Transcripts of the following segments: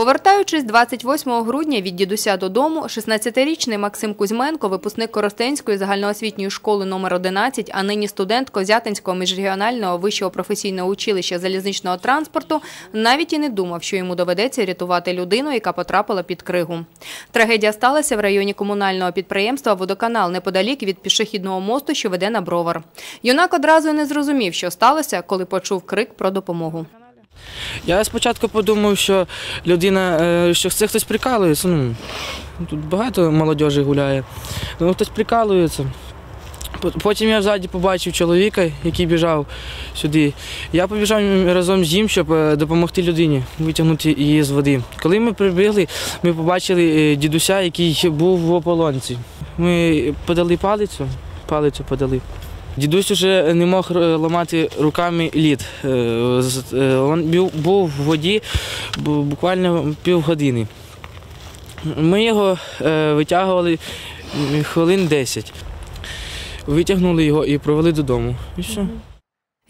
Повертаючись 28 грудня від дідуся додому, 16-річний Максим Кузьменко, випускник Коростенської загальноосвітньої школи номер 11, а нині студент Козятинського міжрегіонального вищого професійного училища залізничного транспорту, навіть і не думав, що йому доведеться рятувати людину, яка потрапила під кригу. Трагедія сталася в районі комунального підприємства «Водоканал» неподалік від пішохідного мосту, що веде на бровар. Юнак одразу не зрозумів, що сталося, коли почув крик про допомогу. Я спочатку подумав, що людина, е, що це хтось прикалується. Ну, тут багато молодежі гуляє. Ну, хтось прикалується. Потім я ззаді побачив чоловіка, який біжав сюди. Я побіжав разом з ним, щоб е, допомогти людині витягнути її з води. Коли ми прибігли, ми побачили е, дідуся, який був в ополонці. Ми подали палицю, палицю подали. Дідусь вже не мог е, ламати руками лід. Е, з- е, Він був в воді бу- буквально півгодини. Ми його е, витягували хвилин 10. Витягнули його і провели додому. І все.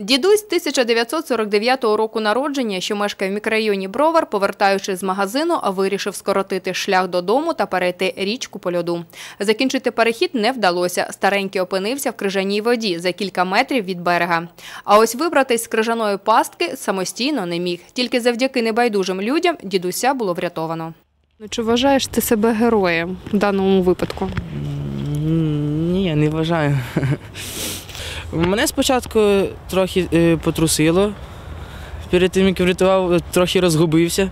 Дідусь 1949 року народження, що мешкає в мікрорайоні Бровар, повертаючись з магазину, вирішив скоротити шлях додому та перейти річку по льоду. Закінчити перехід не вдалося. Старенький опинився в крижаній воді за кілька метрів від берега. А ось вибратись з крижаної пастки самостійно не міг. Тільки завдяки небайдужим людям дідуся було врятовано. Ну, чи вважаєш ти себе героєм в даному випадку? Ні, не вважаю. Мене спочатку трохи е, потрусило. Перед тим, як врятував, е, трохи розгубився.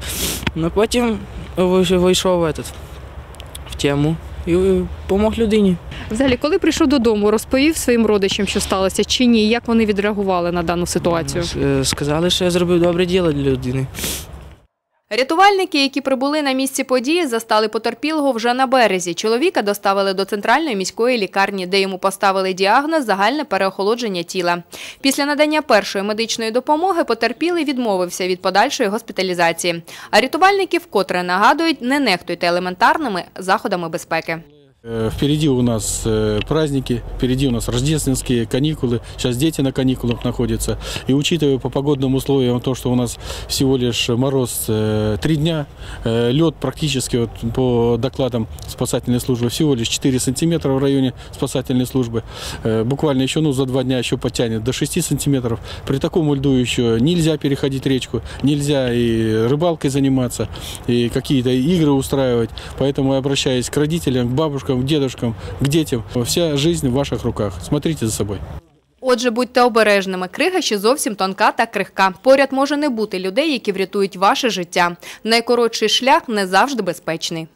Ну потім вийшов в, этот, в тему і допомог людині. Взагалі, коли прийшов додому, розповів своїм родичам, що сталося, чи ні? Як вони відреагували на дану ситуацію? Е, Сказали, що я зробив добре діло для людини. Рятувальники, які прибули на місці події, застали потерпілого вже на березі. Чоловіка доставили до центральної міської лікарні, де йому поставили діагноз загальне переохолодження тіла. Після надання першої медичної допомоги потерпілий відмовився від подальшої госпіталізації. А рятувальники вкотре нагадують, не нехтуйте елементарними заходами безпеки. Э, Впереди у нас э, праздники, впереди у нас рождественские каникулы. Сейчас дети на каникулах находятся. И учитывая по погодным условиям то, что у нас всего лишь мороз э, три дня, лед практически вот, по докладам спасательной службы всего лишь 4 сантиметра в районе спасательной службы. Буквально еще ну, за два дня еще потянет до 6 сантиметров. При таком льду еще нельзя переходить речку, нельзя и рыбалкой заниматься, и какие-то игры устраивать. Поэтому я обращаюсь к родителям, к бабушкам, к дедушкам, к детям. Вся жизнь в ваших руках. Смотрите за собой. Отже, будьте обережними. Крига ще зовсім тонка та крихка. Поряд може не бути людей, які врятують ваше життя. Найкоротший шлях не завжди безпечний.